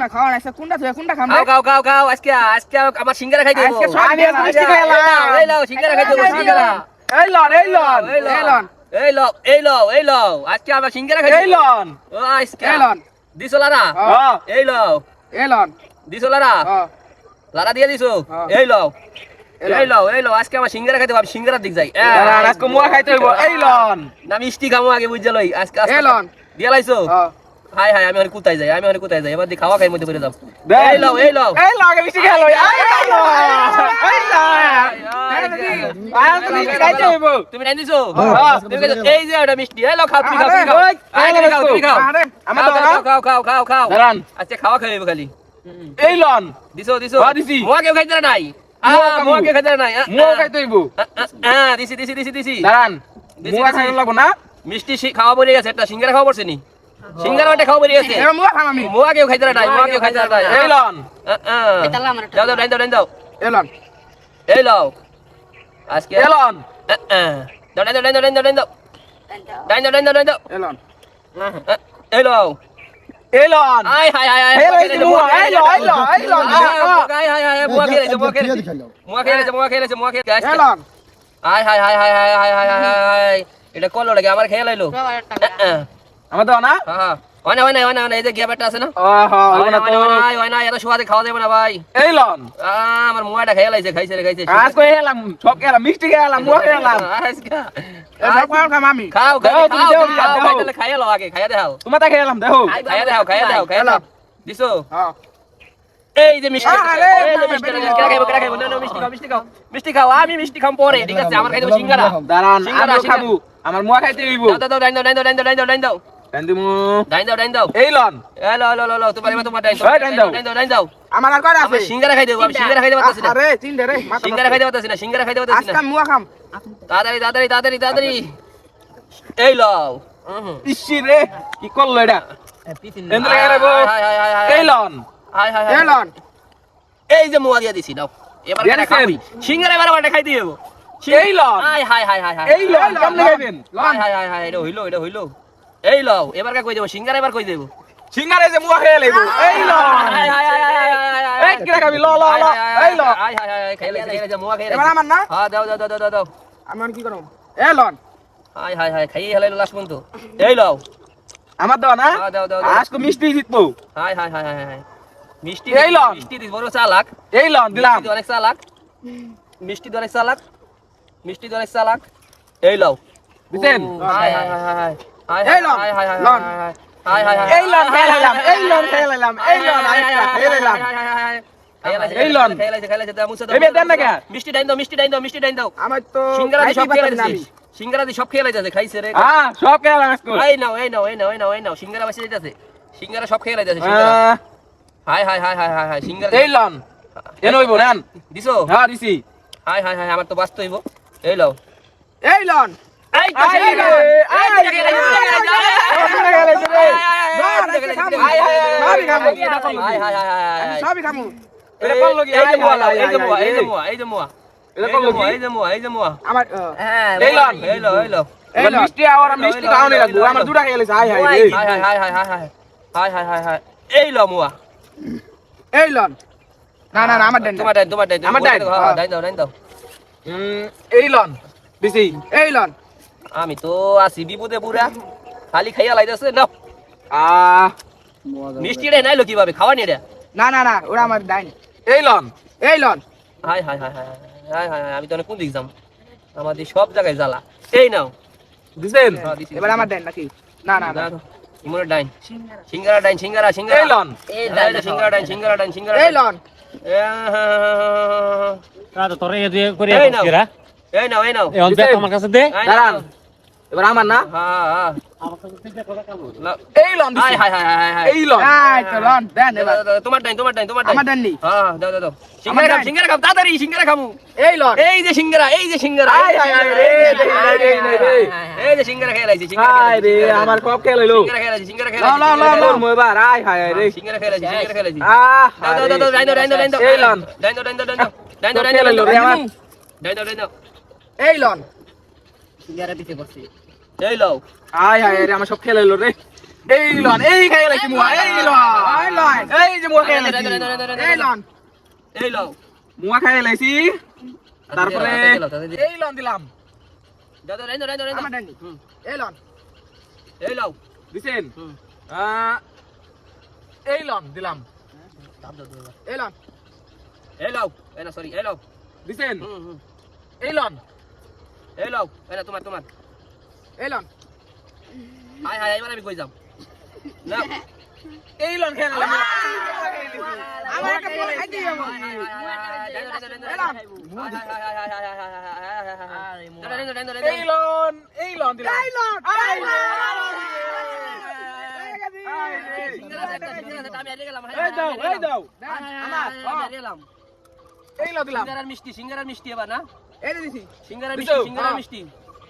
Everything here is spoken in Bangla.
না খাওয়া নাই কোনটা তুই কোনটা খাম খাও খাও খাও খাও আজকে আজকে আমার সিঙ্গারা খাই দেবো আমি মিষ্টি মিষ্টি খাই খাই এলাম। এই লাও সিঙ্গারা খাই দেবো সিঙ্গারা এই লন এই লন এই লন এই লও এই লও এই লও আজকে আমার সিঙ্গারা খাই এই লন ও আজকে এলন দিছলারা হ্যাঁ এই লও এলন দিছলারা ও লারা দিয়ে দিছো হ্যাঁ। এই লও এই লও এই লও আজকে আমার সিঙ্গারা খাই দেবো সিঙ্গারার দিক যাই আজকে মুয়া খাইতে হইব এই লন না মিষ্টি খামো আগে বুঝে লই আজকে। দিয়ে লাইছো ও হাই হাই আমি অনেক কোথায় যাই আমি অনেক কোথায় যাই এবার দিয়ে খাওয়া খাই মধ্যে পড়ে যাও। এই লও এই লও এই লন আগে মিষ্টি খেলো তুমি হ্যাঁ। এই যে ওটা মিষ্টি এই লও খাও তুমি খাও খাও তুমি খাও খাও আমার খাও, খাও, খাও খাও খাও খাও দাঁড়ান আচ্ছা খাওয়া খাইবে খালি এই লন দিছো দিছো হ্যাঁ, দিছি। মোয়া কেউ খাইতে নাই মুয়া কেউ খাইতে নাই খাইতে হইব দিছি দিছি দিছি দিছি দাঁড়ান দিছি, মুয়া। খাইতে লাগবো না মিষ্টি খাওয়া পড়ে গেছে একটা সিঙ্গারা খাওয়া পড়ছে নি সিঙ্গারা ওটা খাওয়া পড়ে গেছে এবার মুয়া খাম আমি মোয়া কেউ খাইতে নাই মোয়া কেউ খাইতে নাই এই লন। দাও দাও দাও দাও এই লও আজকে এই লন আহ, আহ। দাও দাও দাও দাও দাও দাও দাও দাও এলন আহ, এই লও এই লন হায় হায় হায় এই মুয়া এই এই এই লন হায় হায় মুয়া মুয়া মুয়া মুয়া মুয়া হায় হায় হায় হায় হায় হায় হায় হায় এটা করল নাকি আমার খেয়ে লাইলো আমার দাও হ্যাঁ হয় না এই যে গ্যাপটা আছে না এত সোয়াদে খাওয়া যাবে না ভাই এই লন আমার খেয়ে লাইছে খাইছে রে খাইছে আজ কই এলাম মিষ্টি খেয়ে এলাম মোয়া খেয়ে এলাম খাও খাও মামি খাও খাও তুমি খাও তাহলে খাইয়ে লও আগে খাইয়ে খেয়ে এলাম খাইয়ে খাইয়ে খাইয়ে দিছো হ্যাঁ মিষ্টি মিষ্টি খাও মিষ্টি খাও আমি মিষ্টি খাম পরে ঠিক আছে আমার খাইতে সিঙ্গারা দাঁড়ান আমি খাব আমার মোয়া খাইতে হইব ডাইন কান্দিমু ডাইন দাও ডাইন দাও এই লন এ লো লো লো লো তোমার এবার তোমার ডাইন এই, ডাইন দাও। ডাইন দাও ডাইন দাও আমার আর কয়টা আছে সিঙ্গারা খাই দেবো আমি সিঙ্গারা খাইতে পারতেছি না আরে তিনটে রে মাথা সিঙ্গারা খাইতে পারতেছি না সিঙ্গারা পারতেছি আজকে না মুয়া খাম তাড়াতাড়ি তাড়াতাড়ি তাড়াতাড়ি তাড়াতাড়ি এই লও ইসি রে কি করল এটা এন্দ্রে হাই হাই এই লন হাই হাই হাই এলন এই যে মুয়া দিয়া দিছি নাও এবার দিয়া? খাবি সিঙ্গারা এবার বাটা খাইতে দেবো এই লন হাই হাই হাই হাই এই লন কেমনে খাইবেন হাই হাই হাই হাই এটা হইল এটা হইল এই লও এবার কা কই দেবো সিঙ্গারা এবার কই দেবো সিঙ্গারে যে মুয়া খেয়ে লাইব এই লন high high high high high high এই কিরা খাবি ল ল ল এই ল হাই হাই হাই খাইলে খাইলে মুয়া খাইলে এবার আমার না হ্যাঁ দাও দাও দাও দাও দাও আমি কি করব এলন হাই হাই হাই খাইয়ে হেলাইলো লাস্ট পর্যন্ত এই লও আমার দাও না হ্যাঁ দাও দাও আজকে মিষ্টি জিতবো হাই হাই হাই হাই হাই মিষ্টি এই লন। মিষ্টি দিস বড় চালাক এই লন দিলাম অনেক চালাক মিষ্টি অনেক চালাক মিষ্টি অনেক চালাক এই লও দিছেন হাই হাই হাই হাই আমার তো এই দিছো দিছি বাস্ত হইবো লও এই লন এই লো, এই লো। এবার মিষ্টি আওয়ার মিষ্টি খাওয়ানি লাগবো আমার দুটা খেয়ে লাইছে হাই হাই রে হাই, high, high, high, high, high. High, high, high, high. এই লো মুয়া। এলন না না না আমার দেন তোমার ডাইন, তোমার ডাইন, তুমি আমার বলে ডাইন? দাও, হ্যাঁ, ডাইন দাও, ডাইন দাও। উম, এই লন দিছি এলন আমি তো আছি বিপদে পুরা। খালি খাইয়া লাইতেছে নাও। আহ মিষ্টি রে নাইলো কীভাবে? খাওয়া নি রে? না না না ওরা আমার এই লন। এলন হাই high high high high high হাই আমি তো অনেক কোন দিক যাম? আমাদের সব জায়গায় জ্বালা। এই নাও। দিছেন? হ্যাঁ, এবার। আমার দেন নাকি? না না না। ডাইন। সিঙ্গারা ডাইন সিঙ্গারা সিঙ্গারা। এই লন। এই ডাইন সিঙ্গারা ডাইন সিঙ্গারা ডাইন সিঙ্গারা দিয়ে করে এই নাও। এই নাও। এই এই? আমার কাছে দে। এই নাও। দাঁড়ান। এবার আমার না হ্যাঁ হ্যাঁ। এই লন high high high high high এই লন এই তো লন দেন এবার দাও, দাও, তোমার ডাইন তোমার ডাইন তোমার ডাইন আমার দেন নি হ্যাঁ দাও দাও দাও সিঙ্গারা খাম ডাইন। সিঙ্গারা খাম তাড়াতাড়ি সিঙ্গারা খামু এলন এই যে সিঙ্গারা এই যে সিঙ্গারা হাই রে এই যে সিঙ্গারা খেয়ে লাইছি সিঙ্গারা হাই রে আমার কপ খেয়ে লইলো সিঙ্গারা খেয়ে লাইছি সিঙ্গারা খেয়ে লাও, লাও, লাও। হাই হাই রে সিঙ্গারা খেয়ে লাইছি সিঙ্গারা খেয়ে লাইছি আহ দাও দাও দাও এই লন লইলো এই লও। আয় আয় রে আমার সব খেলে এলো রে। এই লন এই খেয়ে লাগি মুয়া? এই লন আয় লন। এই যে মুয়া খেয়ে লাগি এই লন। এই লও। মুয়া খেয়ে লাগছি তারপরে এই লন দিলাম। দাদা রে রে রে আমার ডানি এই লন। এই লও। দিছেন? এই লন দিলাম। এই লন। এই লও। এই না সরি এই লও। দিছেন? এই লন। এই লও। এই না তোমার তোমার। এলন হাই হাই এবার আমি কই যাম না খেলা আমার একটা সিঙ্গারার মিষ্টি সিঙ্গারার মিষ্টি এবার না এই সিঙ্গারার মিষ্টি সিঙ্গারার মিষ্টি